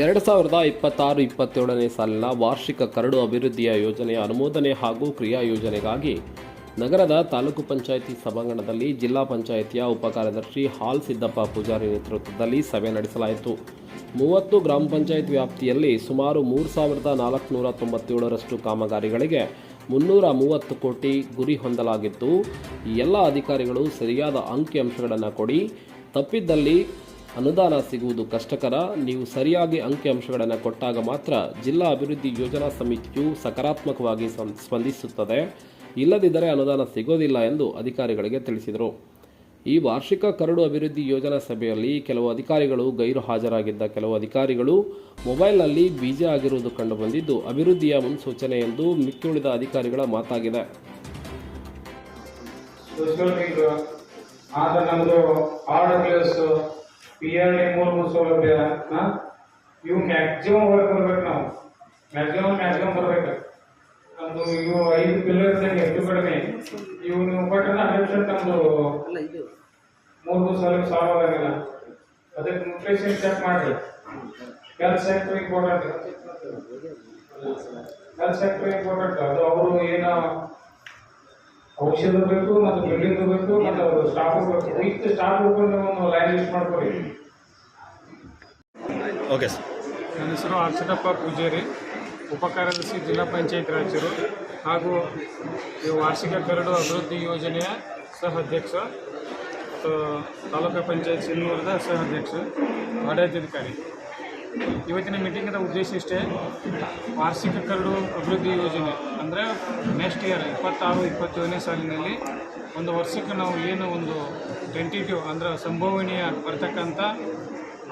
ಎರಡು ಸಾವಿರದ ಇಪ್ಪತ್ತಾರು ಇಪ್ಪತ್ತೇಳನೇ ಸಾಲಿನ ವಾರ್ಷಿಕ ಕರಡು ಅಭಿವೃದ್ಧಿಯ ಯೋಜನೆಯ ಅನುಮೋದನೆ ಹಾಗೂ ಕ್ರಿಯಾ ಯೋಜನೆಗಾಗಿ ನಗರದ ತಾಲೂಕು ಪಂಚಾಯಿತಿ ಸಭಾಂಗಣದಲ್ಲಿ ಜಿಲ್ಲಾ ಪಂಚಾಯಿತಿಯ ಉಪಕಾರ್ಯದರ್ಶಿ ಹಾಲ್ ಸಿದ್ದಪ್ಪ ಪೂಜಾರಿ ನೇತೃತ್ವದಲ್ಲಿ ಸಭೆ ನಡೆಸಲಾಯಿತು. ಮೂವತ್ತು ಗ್ರಾಮ ಪಂಚಾಯತ್ ವ್ಯಾಪ್ತಿಯಲ್ಲಿ ಸುಮಾರು ಮೂರು ಸಾವಿರದ ನಾಲ್ಕುನೂರ ತೊಂಬತ್ತೇಳರಷ್ಟು ಕಾಮಗಾರಿಗಳಿಗೆ ಮುನ್ನೂರ ಮೂವತ್ತು ಕೋಟಿ ಗುರಿ ಹೊಂದಲಾಗಿದ್ದು, ಎಲ್ಲ ಅಧಿಕಾರಿಗಳು ಸರಿಯಾದ ಅಂಕಿಅಂಶಗಳನ್ನು ಕೊಡಿ ತಪ್ಪಿದ್ದಲ್ಲಿ ಅನುದಾನ ಸಿಗುವುದು ಕಷ್ಟಕರ. ನೀವು ಸರಿಯಾಗಿ ಅಂಕಿಅಂಶಗಳನ್ನು ಕೊಟ್ಟಾಗ ಮಾತ್ರ ಜಿಲ್ಲಾ ಅಭಿವೃದ್ಧಿ ಯೋಜನಾ ಸಮಿತಿಯು ಸಕಾರಾತ್ಮಕವಾಗಿ ಸ್ಪಂ- ಸ್ಪಂದಿಸುತ್ತದೆ. ಇಲ್ಲದಿದ್ದರೆ ಅನುದಾನ ಸಿಗೋದಿಲ್ಲ ಎಂದು ಅಧಿಕಾರಿಗಳಿಗೆ ತಿಳಿಸಿದರು. ಈ ವಾರ್ಷಿಕ ಕರಡು ಅಭಿವೃದ್ಧಿ ಯೋಜನಾ ಸಭೆಯಲ್ಲಿ ಕೆಲವು ಅಧಿಕಾರಿಗಳು ಗೈರು ಹಾಜರಾಗಿದ್ದ ಕೆಲವು ಅಧಿಕಾರಿಗಳು ಮೊಬೈಲ್ನಲ್ಲಿ ಬಿಜಿ ಆಗಿರುವುದು ಕಂಡುಬಂದಿದ್ದು, ಅಭಿವೃದ್ಧಿಯ ಮುನ್ಸೂಚನೆ ಎಂದು ಮಿಕ್ಕುಳಿದ ಅಧಿಕಾರಿಗಳ ಮಾತಾಗಿದೆ. ಆರ್ಡರ್ ಪಿ ಆರ್ ಡಿ ಮೂರು ಮೂರು ಸೌಲಭ್ಯ? ಇವು ಮ್ಯಾಕ್ಸಿಮಮ್ ವರ್ಕ್ ಬರ್ಬೇಕು ನಾವು. ಮ್ಯಾಕ್ಸಿಮಮ್ ಮ್ಯಾಕ್ಸಿಮಮ್ ಬರ್ಬೇಕು. ನಮ್ದು ಇವು ಐದು ಪಿಲ್ಲರ್ಸ್ ಎಷ್ಟು ಕಡಿಮೆ. ಇವು ನೀವು ಕೊಟ್ಟರೆ ಹಂಡ್ರೆಡ್ ಪರ್ಸೆಂಟ್ ಮೂರು ಮೂರು ಸೌಲಭ್ಯ ಸಾಲ್ವ್ ಆಗಂಗಿಲ್ಲ ಅದಕ್ಕೆ ನ್ಯೂಟ್ರಿಷನ್ ಚೆಕ್ ಮಾಡಿ health sector important health sector important ಅದು ಅವರು ಏನೋ ಔಷಧ ಬೇಕು ಮತ್ತು ಬಿಲ್ಡಿಂಗ್ ಬೇಕು ಮತ್ತು ಸ್ಟಾಫ್ ಬೇಕು. ವಿತ್ ಸ್ಟಾಫ್ ಒಂದು ಲೈನ್ ಲಿಸ್ಟ್ ಮಾಡ್ಕೊಳ್ಳಿ ಓಕೆ ಸರ್ ನನ್ನ ಹೆಸರು ಅರ್ಚನಪ್ಪ ಪೂಜಾರಿ. ಉಪಕಾರ್ಯದರ್ಶಿ ಜಿಲ್ಲಾ ಪಂಚಾಯತ್ ರಾಜರು ಹಾಗೂ ಈ ವಾರ್ಷಿಕ ಕರಡು ಅಭಿವೃದ್ಧಿ ಯೋಜನೆಯ ಸಹ ಅಧ್ಯಕ್ಷ ತಾಲೂಕು ಪಂಚಾಯತ್ ಸಿನ್ನೂರದ ಸಹ ಅಧ್ಯಕ್ಷ ಆಡಳಿತಾಧಿಕಾರಿ. ಇವತ್ತಿನ ಮೀಟಿಂಗದ ಉದ್ದೇಶ ಇಷ್ಟೇ, ವಾರ್ಷಿಕ ಕರಡು ಅಭಿವೃದ್ಧಿ ಯೋಜನೆ. ಅಂದರೆ ನೆಕ್ಸ್ಟ್ ಇಯರ್ ಇಪ್ಪತ್ತಾರು, ಇಪ್ಪತ್ತೇಳನೇ ಸಾಲಿನಲ್ಲಿ ಒಂದು ವರ್ಷಕ್ಕೆ ನಾವು ಏನು ಒಂದು ಟೆಂಟಿಟಿವ್ ಅಂದರೆ ಸಂಭವನೀಯ ಬರ್ತಕ್ಕಂಥ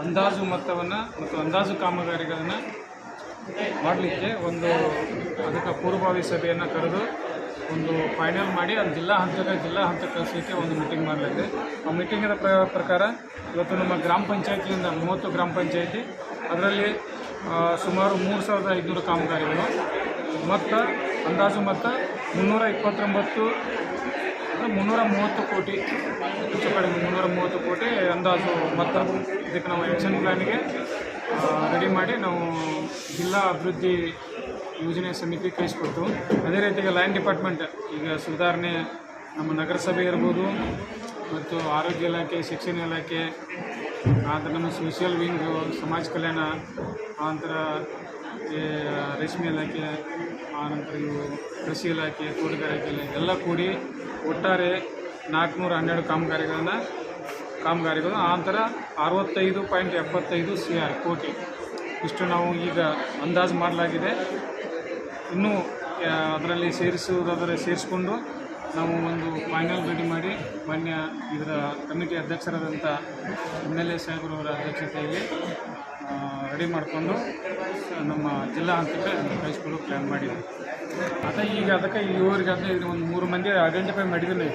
ಅಂದಾಜು ಮೊತ್ತವನ್ನು ಮತ್ತು ಅಂದಾಜು ಕಾಮಗಾರಿಗಳನ್ನು ಮಾಡಲಿಕ್ಕೆ ಒಂದು ಅದಕ್ಕೆ ಪೂರ್ವಭಾವಿ ಸಭೆಯನ್ನು ಕರೆದು ಒಂದು ಫೈನಲ್ ಮಾಡಿ, ಅದು ಜಿಲ್ಲಾ ಹಂತದ ಜಿಲ್ಲಾ ಹಂತ ಕಳಿಸಲಿಕ್ಕೆ ಒಂದು ಮೀಟಿಂಗ್ ಮಾಡಲಾಗಿದೆ ಆ ಮೀಟಿಂಗಿನ ಪ್ರ, ಪ್ರಕಾರ ಇವತ್ತು ನಮ್ಮ ಗ್ರಾಮ ಪಂಚಾಯತಿಯಿಂದ ಮೂವತ್ತು ಗ್ರಾಮ ಪಂಚಾಯತಿ ಅದರಲ್ಲಿ ಸುಮಾರು ಮೂರು ಸಾವಿರದ ಐದುನೂರು ಕಾಮಗಾರಿಗಳು. ಮತ್ತು, ಅಂದಾಜು ಮತ್ತು ಮುನ್ನೂರ ಇಪ್ಪತ್ತೊಂಬತ್ತು ಮುನ್ನೂರ ಮೂವತ್ತು ಕೋಟಿ, ಹೆಚ್ಚು ಕಡಿಮೆ ಮುನ್ನೂರ ಮೂವತ್ತು ಕೋಟಿ ಅಂದಾಜು ಮೊತ್ತ ಇದಕ್ಕೆ ನಾವು ಆ್ಯಕ್ಷನ್ ಪ್ಲ್ಯಾನಿಗೆ ರೆಡಿ ಮಾಡಿ ನಾವು ಜಿಲ್ಲಾ ಅಭಿವೃದ್ಧಿ ಯೋಜನೆ ಸಮಿತಿ ಕಳಿಸ್ಕೊಡ್ತು ಅದೇ ರೀತಿಗೆ ಲೈನ್ ಡಿಪಾರ್ಟ್ಮೆಂಟ್ ಈಗ ಸುಧಾರಣೆ ನಮ್ಮ ನಗರಸಭೆ ಇರ್ಬೋದು ಮತ್ತು ಆರೋಗ್ಯ ಇಲಾಖೆ, ಶಿಕ್ಷಣ ಇಲಾಖೆ ಆನಂತರ ನಮ್ಮ ಸೋಷಿಯಲ್ ವಿಂಗು ಸಮಾಜ ಕಲ್ಯಾಣ ಆನಂತರ ರೇಷ್ಮೆ ಇಲಾಖೆ ಆನಂತರ ಇವು ಕೃಷಿ ಇಲಾಖೆ, ತೋಟಗಾರಿಕೆ ಇಲಾಖೆ ಎಲ್ಲ ಕೂಡಿ ಒಟ್ಟಾರೆ ನಾಲ್ಕುನೂರ ಹನ್ನೆರಡು ಕಾಮಗಾರಿಗಳನ್ನು ಕಾಮಗಾರಿಗಳು ಆನಂತರ ಅರವತ್ತೈದು ಪಾಯಿಂಟ್ ಎಪ್ಪತ್ತೈದು ಸಿ ಆರ್ ಕೋಟಿ ಇಷ್ಟು ನಾವು ಈಗ ಅಂದಾಜು ಮಾಡಲಾಗಿದೆ. ಇನ್ನೂ ಅದರಲ್ಲಿ ಸೇರಿಸುವುದಾದರೆ ಸೇರಿಸ್ಕೊಂಡು ನಾವು ಒಂದು ಫೈನಲ್ ರೆಡಿ ಮಾಡಿ ಮಾನ್ಯ ಇದರ ಕಮಿಟಿ ಅಧ್ಯಕ್ಷರಾದಂಥ ಎಂ ಎಲ್ ಎ ಸಾಹೇಬ್ರವರ ಅಧ್ಯಕ್ಷತೆಯಲ್ಲಿ ರೆಡಿ ಮಾಡಿಕೊಂಡು ನಮ್ಮ ಜಿಲ್ಲಾ ಹಂತಕ್ಕೆ ಕಳಿಸ್ಕೊಳ್ಳೋ ಪ್ಲ್ಯಾನ್ ಮಾಡಿದ್ವಿ. ಅದ ಈಗ ಅದಕ್ಕೆ ಇವರಿಗೆ ಅದನ್ನ ಇದು ಒಂದು ಮೂರು ಮಂದಿ ಐಡೆಂಟಿಫೈ ಮಾಡಿದ್ದೀನಿ.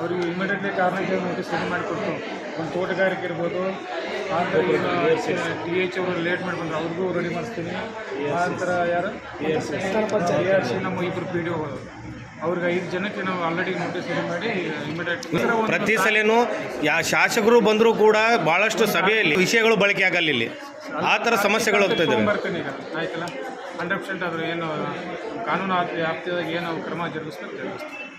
ಅವರಿಗೆ ಇಮಿಡಿಯೇಟ್ಲಿ ಕಾರಣಕ್ಕೆ ನೋಟಿಸ್ ರೆಡಿ ಮಾಡಿಕೊಡ್ತು ಒಂದು ತೋಟಗಾರಿಕೆ ಇರ್ಬೋದು ಆನಂತರ ಈಗ ಟಿ ಎಚ್ ಅವರು ಲೇಟ್ ಮಾಡಿಕೊಂಡ್ರೆ ಅವ್ರಿಗೂ ರೆಡಿ ಮಾಡಿಸ್ತೀನಿ. ಆನಂತರ ಯಾರು? ಸಿ ನಮ್ಮ ಇಬ್ಬರು ಪಿ ಡಿ ಒಗಳು ಅವ್ರಿಗೆ ಐದು ಜನಕ್ಕೆ ನಾವು ಆಲ್ರೆಡಿ ನೋಟಿಸ್ ಮಾಡಿ ಇಮಿಡಿಯೇಟ್ ಪ್ರತಿ ಸಲನೂ ಯಾ ಶಾಸಕರು ಬಂದರೂ ಕೂಡ ಭಾಳಷ್ಟು ಸಭೆಯಲ್ಲಿ ವಿಷಯಗಳು ಬಳಕೆ ಆಗಲ್ಲ ಇಲ್ಲಿ. ಆ ಥರ ಸಮಸ್ಯೆಗಳು ಹೋಗ್ತಾ ಇದ್ದಾವೆ ಬರ್ತೀನಿ ಈಗ. ಆಯ್ತಲ್ಲ? ಹಂಡ್ರೆಡ್ ಪರ್ಸೆಂಟ್ ಅದ್ರ ಏನು ಕಾನೂನು ವ್ಯಾಪ್ತಿಯಾಗ ಏನು ಕ್ರಮ ಜರುಗಿಸ್ಬೇಕು? ಜರುಗಿಸ್ತೀವಿ